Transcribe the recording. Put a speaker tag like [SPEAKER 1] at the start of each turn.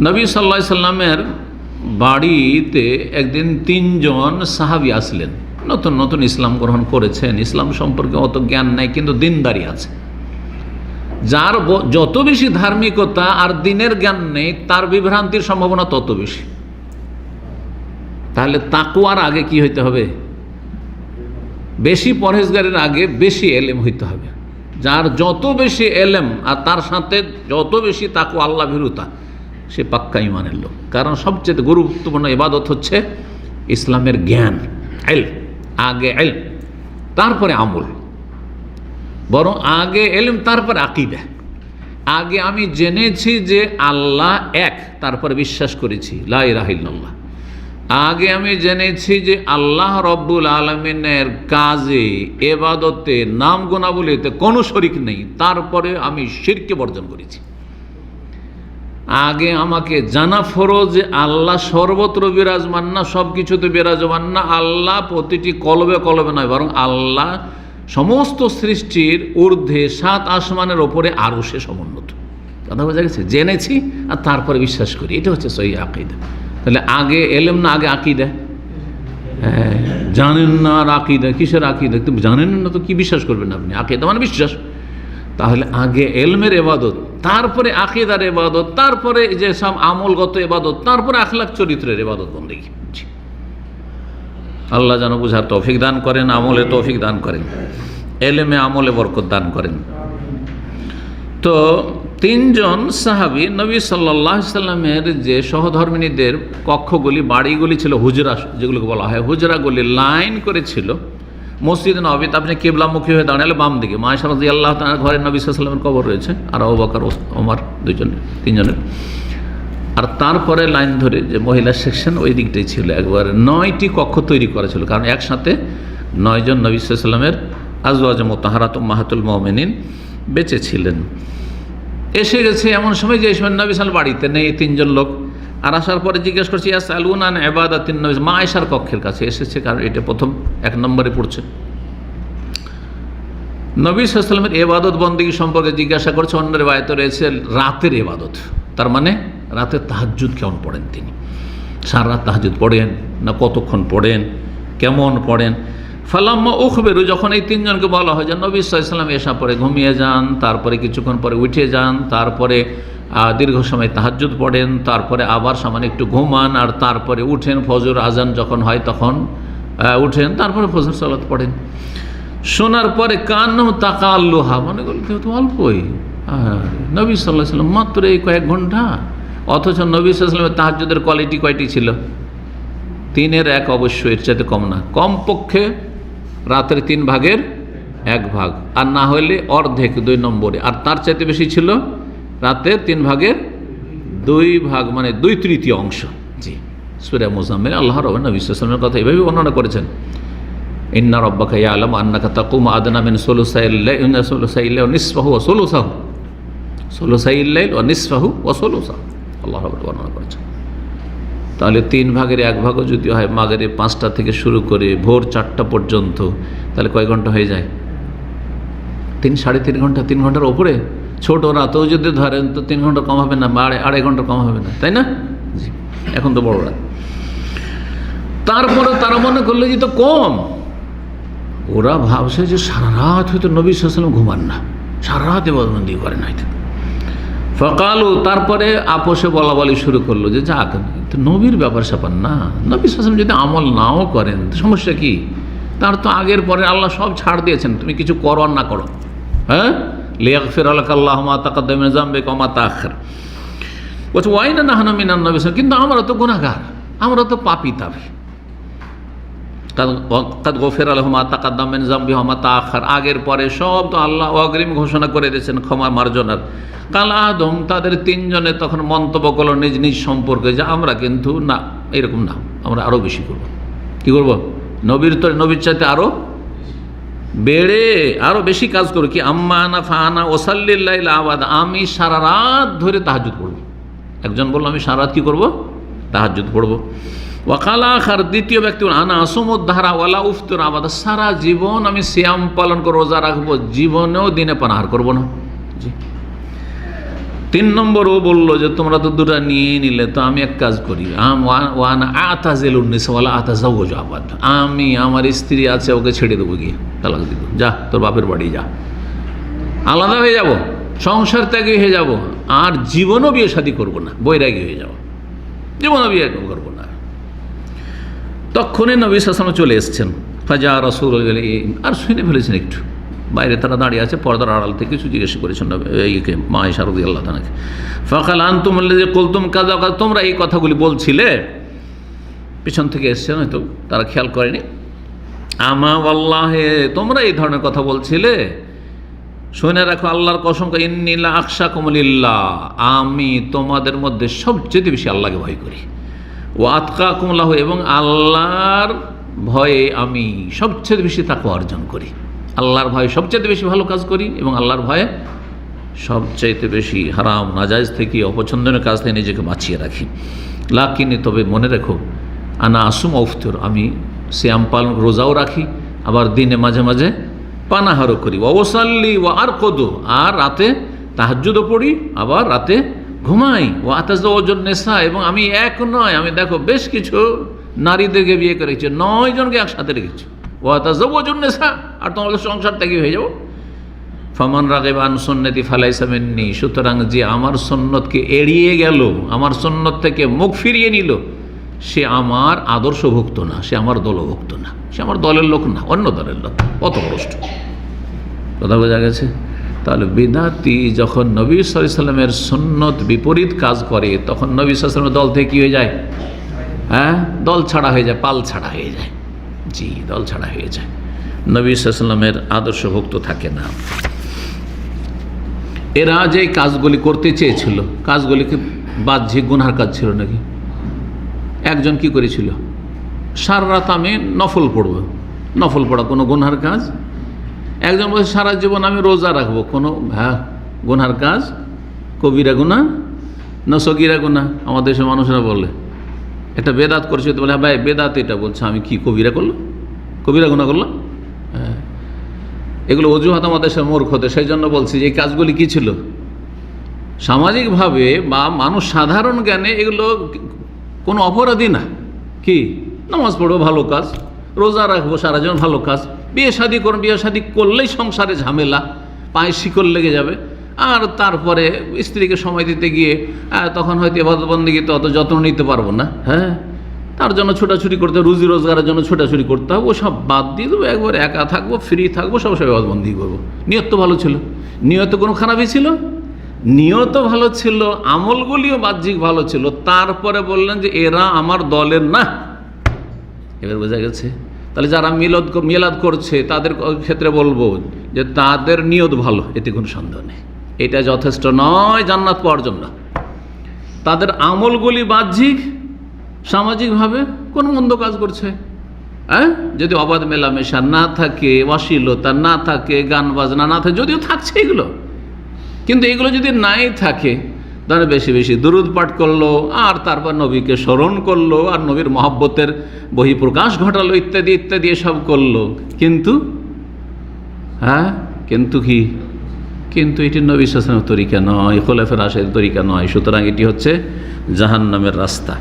[SPEAKER 1] নবী সাল্লা সাল্লামের বাড়িতে একদিন তিনজন সাহাবি আসলেন। নতুন নতুন ইসলাম গ্রহণ করেছেন। ইসলাম সম্পর্কে অত জ্ঞান নেই, কিন্তু দিনদারি আছে। যার যত বেশি ধার্মিকতা আর দিনের জ্ঞান নেই, তার বিভ্রান্তির সম্ভাবনা তত বেশি। তাহলে তাকুয়ার আগে কি হইতে হবে? বেশি পরহেজগারের আগে বেশি এলেম হইতে হবে। যার যত বেশি এলেম আর তার সাথে যত বেশি তাকু আল্লাহ ভীরুতা সে পাক্কা ইমানের লোক। কারণ সবচেয়ে গুরুত্বপূর্ণ ইবাদত হচ্ছে ইসলামের জ্ঞান এল আগে এল তারপরে আমল। বরং আগে এলম তারপরে আকিদা। আগে আমি জেনেছি যে আল্লাহ এক, তারপরে বিশ্বাস করেছি লাই রাহিল্লাহ আগে আমি জেনেছি যে আল্লাহ রব্বুল আলমিনের কাজে এবাদতে নাম গোনাবলিতে কোনো শরিক নেই। তারপরে আমি শিরকে বর্জন করেছি। আগে আমাকে জানা ফরজ যে আল্লাহ সর্বত্র বিরাজমান না সব কিছুতে বিরাজমান না, আল্লাহ প্রতিটি কলবে কলবে নয়, বরং আল্লাহ সমস্ত সৃষ্টির ঊর্ধ্বে সাত আসমানের ওপরে আরও সে সমুন্নত। কথা বোঝা গেছে? জেনেছি আর তারপরে বিশ্বাস করি। এটা হচ্ছে সহি আকিদা। তাহলে আগে এলেম না, আগে আকিদা? হ্যাঁ জানেন না আর আকিদা, কিসের আকিদা? তুমি জানেন না তো কি বিশ্বাস করবেন আপনি? আকিদা মানে বিশ্বাস। তাহলে আগে এলমের এবাদত তারপরে আকিদার এবাদত তারপরে যে সব আমলগত এবাদত তারপরে আখলাক চরিত্রের এবাদত বন্দেগী। আল্লাহ যেন বুঝার তৌফিক দান করেন, আমলে তৌফিক দান করেন, এলেমে আমলে বরকত দান করেন তো তিনজন সাহাবি নবী সাল্লাহ সাল্লামের যে সহধর্মিনীদের কক্ষগুলি, বাড়িগুলি ছিল হুজরা, যেগুলোকে বলা হয় হুজরাগুলি লাইন করে ছিল মসজিদ নবীতে আপনি কেবলামুখী হয়ে দাঁড়ালে বাম দিকে। মায়েশা রাজি আল্লাহ তার ঘরে নবী সাল্লামের কবর রয়েছে। আর অবাকার ওমার দুজনের তিনজনের। আর তারপরে লাইন ধরে যে মহিলা সেকশন ওই দিকটাই ছিল। একবারে নয়টি কক্ষ তৈরি করা ছিল। কারণ একসাথে নয়জন নবী সাল্লামের আজওয়াজ মোতাহারাত মাহাতুল মমিনিন বেঁচে ছিলেন। এসে গেছে এমন সময় যে নবী সাল বাড়িতে নেই, তিনজন লোক। আর আসার পরে জিজ্ঞেস করছি, ইয়াস আলুনান এবাদা তিন নবী? মা আয়সার কক্ষের কাছে এসেছে, কারণ এটা প্রথম, এক নম্বরে পড়ছে। নবী সাল্লামের এবাদত বন্দী সম্পর্কে জিজ্ঞাসা করছে, অন্য রেবায়ত রয়েছে রাতের এবাদত তার মানে রাতে তাহাজুদ কেমন পড়েন তিনি? সারা তাহাজুদ পড়েন না কতক্ষণ পড়েন? কেমন পড়েন? ফালাম্মা উখবেরু, যখন এই তিনজনকে বলা হয় যে নবী সাল্লাম এসা পরে ঘুমিয়ে যান, তারপরে কিছুক্ষণ পরে উঠে যান, তারপরে দীর্ঘ সময় তাহাজুদ পড়েন, তারপরে আবার সামান্য একটু ঘুমান, আর তারপরে উঠেন ফজর, আজান যখন হয় তখন উঠেন, তারপরে ফজর সালাত পড়েন। শোনার পরে কান তাকা আল্লোহা মনে কেউ তো অল্পই। নবী সাল্লাহ সাল্লাম মাত্র এই কয়েক ঘণ্টা? অথচ নবী সাল্লামের তাহাজুদের কোয়ালিটি কয়টি ছিল? তিনের এক অবশ্যই এর চাইতে কম না। কমপক্ষে রাতের তিন ভাগের এক ভাগ। আর না হলে অর্ধেক, দুই নম্বরে। আর তার চাইতে বেশি ছিল? রাতের তিন ভাগের দুই ভাগ মানে দুই তৃতীয় অংশ। জি। সুরে মোজাম্মেল আল্লাহ রবেন সাল্লামের কথা এভাবে বর্ণনা করেছেন। ইন্না রব্বাকা ইয়ালাম আন্নাকা তাকুম আদনা মিন সোলুসাইল্লা ও নিসফাহু ও সোলুসাহু। সোলুসাইল্লাইল ও নিসফাহু ও সোলুসাহু। আল্লাহ রব বর্ণনা করেছেন। তাহলে তিন ভাগের এক ভাগও যদি হয় মাগের পাঁচটা থেকে শুরু করে ভোর চারটা পর্যন্ত তাহলে কয় ঘণ্টা হয়ে যায়? তিন সাড়ে তিন ঘণ্টা তিন ঘণ্টার ওপরে? ছোট রাতেও যদি ধরেন তো তিন ঘণ্টা কম হবে না বা আড়াই ঘণ্টা কম হবে না, তাই না? এখন তো বড় রাত। তারপরে তারা মনে করল যে তো কম। ওরা ভাবছে যে সারা রাত হয়তো নবী সাল্লাম ঘুমান না। সারা রাত এবাদবন্দি করেন হয়তো। ফকালু, তারপরে আপোষে বলা বলি শুরু করল যে যাক, তো নবীর ব্যাপার স্যাপার না। নবী সাসম যদি আমল নাও করেন সমস্যা কি? তার তো আগের পরে আল্লাহ সব ছাড় দিয়েছেন, তুমি কিছু করো আর না করো। হ্যাঁ? লিয়াক ফির আল্লাহ মা তাকাদ্দামে জামবে কমা তাখর বলছে ওয়াই না নাহানা মিনান নবী কিন্তু আমরা তো গুনাগার আমরা তো পাপি তাবি। কাদ গোফের আলহমা তাকাদ্দামেন জাম্বি হমা তাখার আগের পরে সব তো আল্লাহ অগ্রিম ঘোষণা করে দিয়েছেন, ক্ষমা মার্জনার। কাল আদম তাদের তিনজনে তখন মন্তব্য করল নিজ নিজ সম্পর্কে যে আমরা কিন্তু না, এরকম না, আমরা আরও বেশি করব। কি করব? নবীর তো, নবীর চাইতে আরও বেড়ে আরও বেশি কাজ করো কি, আম্মানা ফানা ওসাল্লিল্লাহ আবাদ আমি সারা রাত ধরে তাহাজুদ পড়ব। একজন বলল, আমি সারা রাত কী করব? তাহাজুদ পড়ব। ওয়াকালা খার দ্বিতীয় ব্যক্তি আনা আসুমুদ্ধারা ওয়ালা উফতুর আবাদ সারা জীবন আমি শ্যাম পালন করে রোজা রাখব, জীবনেও দিনে পানাহার করব না। জি। তিন নম্বর ও বলল যে, তোমরা তো দুটা নিয়ে নিলে, তো আমি এক কাজ করি। ওয়ান আতাজেল উন্নিসওয়ালা আতাজাও আবাদ। আমি, আমার স্ত্রী আছে, ওকে ছেড়ে দেবো গিয়ে, তালাক দিব। যা, তোর বাপের বাড়ি যা। আলাদা হয়ে যাব, সংসার ত্যাগী হয়ে যাব, আর জীবনও বিয়ে শাদী করব না, বৈরাগী হয়ে যাব। জীবনও বিয়ে করব না। তখনই নবী সাসলাম চলে এসছেন। ফাজা রসুল আর শুনে ফেলেছেন একটু। বাইরে তারা দাঁড়িয়ে আছে, পর্দার আড়াল থেকে কিছু জিজ্ঞেস করেছেন এইকে মা শারদি আল্লাহ তানাকে ফকাল আন্তুম যে কলতুম কাজা কাজ তোমরা এই কথাগুলি বলছিলে। পিছন থেকে এসছেন হয়তো তারা খেয়াল করেনি। আমা আল্লাহে তোমরা এই ধরনের কথা বলছিলে। শুনে রাখো, আল্লাহর কসম ইন্নিল্লা আকশা কমলিল্লাহ আমি তোমাদের মধ্যে সবচেয়ে বেশি আল্লাহকে ভয় করি। ও আতকা কুমলাহ এবং আল্লাহর ভয়ে আমি সবচেয়ে বেশি তাকে অর্জন করি। আল্লাহর ভয়ে সবচেয়ে বেশি ভালো কাজ করি এবং আল্লাহর ভয়ে সবচাইতে বেশি হারাম নাজাইজ থেকে অপছন্দনীয় কাজ থেকে নিজেকে বাঁচিয়ে রাখি। লাকিনি, তবে মনে রেখো, আনা আসুম অফতর, আমি শ্যাম পালন, রোজাও রাখি, আবার দিনে মাঝে মাঝে পানাহারও করি। অবসাল্লি ও আর কদো আর রাতে তাহাজ্জুদও পড়ি, আবার রাতে ঘুমাই। ও আতাজ ওজন নেশা এবং আমি এক নয়, আমি দেখো বেশ কিছু নারীদেরকে বিয়ে করেছি, নয় জনকে একসাথে রেখেছি। ও আতাজ ওজন নেশা আর তোমাদের সংসার থেকে হয়ে যাব। ফমান রাগেবান সন্ন্যতি ফালাইসামেননি সুতরাং যে আমার সন্ন্যতকে এড়িয়ে গেল, আমার সন্ন্যত থেকে মুখ ফিরিয়ে নিল, সে আমার আদর্শভুক্ত না, সে আমার দলভুক্ত না, সে আমার দলের লোক না, অন্য দলের লোক, কত বরষ্ট কথা বোঝা গেছে? তাহলে বিদাতি যখন নবী সাল্লামের সন্ন্যত বিপরীত কাজ করে, তখন নবী সাল্লামের দল থেকে কী হয়ে যায়? হ্যাঁ? দল ছাড়া হয়ে যায়, পাল ছাড়া হয়ে যায়। জি, দল ছাড়া হয়ে যায়। নবী সাল্লামের আদর্শভুক্ত থাকে না। এরা যে কাজগুলি করতে চেয়েছিল, কাজগুলিকে বাহ্যিক গুনহার কাজ ছিল নাকি? একজন কি করেছিল? সারা রাত আমি নফল পড়ব। নফল পড়া কোনো গুনহার কাজ? একজন বলছে, সারা জীবন আমি রোজা রাখব। কোনো হ্যাঁ গুনহার কাজ? কবিরা গুনা না সগিরা গুনা আমাদের দেশের মানুষরা বলে। একটা বেদাত করেছে তো বলে হ্যাঁ ভাই, বেদাত এটা বলছে, আমি কি কবিরা করল কবিরা গুণা করলাম? হ্যাঁ। এগুলো অজুহাত আমাদের সে মূর্খতে সেই জন্য বলছি যে এই কাজগুলি কী ছিল? সামাজিকভাবে বা মানুষ সাধারণ জ্ঞানে এগুলো কোনো অপরাধী না। কি? নামাজ পড়ব ভালো কাজ। রোজা রাখব সারা জীবন ভালো কাজ। বিয়ে শাদি করুন বিয়ে শাদি করলেই সংসারে ঝামেলা, পায়ে শিকল লেগে যাবে। আর তারপরে স্ত্রীকে সময় দিতে গিয়ে তখন হয়তো এবাদবন্দিকে অত যত্ন নিতে পারব না হ্যাঁ? তার জন্য ছোটাছুটি করতে, রুজি রোজগারের জন্য ছোটাছুটি করতে হবে সব বাদ দিয়ে দেবো, একবার একা থাকব ফ্রি থাকব, সব সব এবাদবন্দি করব। নিয়ত তো ভালো ছিল। নিয়ত কোনো খারাপই ছিল? নিয়ত ভালো ছিল, আমলগুলিও বাহ্যিক ভালো ছিল। তারপরে বললেন যে, এরা আমার দলের না। এবার বোঝা গেছে। তাহলে যারা মিলদ মিলাদ করছে, তাদের ক্ষেত্রে বলব যে, তাদের নিয়ত ভালো, এতে কোনো সন্দেহ নেই। এটা যথেষ্ট নয়, জান্নাত পাওয়ার জন্য। তাদের আমলগুলি বাহ্যিক, সামাজিকভাবে কোন মন্দ কাজ করছে। হ্যাঁ? যদি অবাধ মেলামেশা না থাকে, অশ্লীলতা না থাকে, গান বাজনা না থাকে, যদিও থাকছে এগুলো। কিন্তু এগুলো যদি নাই থাকে, তাহলে বেশি বেশি দুরুদ পাঠ করল, আর তারপর নবীকে স্মরণ করল, আর নবীর মহব্বতের বহিঃপ্রকাশ ঘটালো, ইত্যাদি ইত্যাদি এসব করল। কিন্তু হ্যাঁ? কিন্তু কি? কিন্তু এটি নবী শাসনের তরিকা নয় খোলাফের আশের তরিকা নয়। সুতরাং এটি হচ্ছে জাহান্নামের রাস্তা।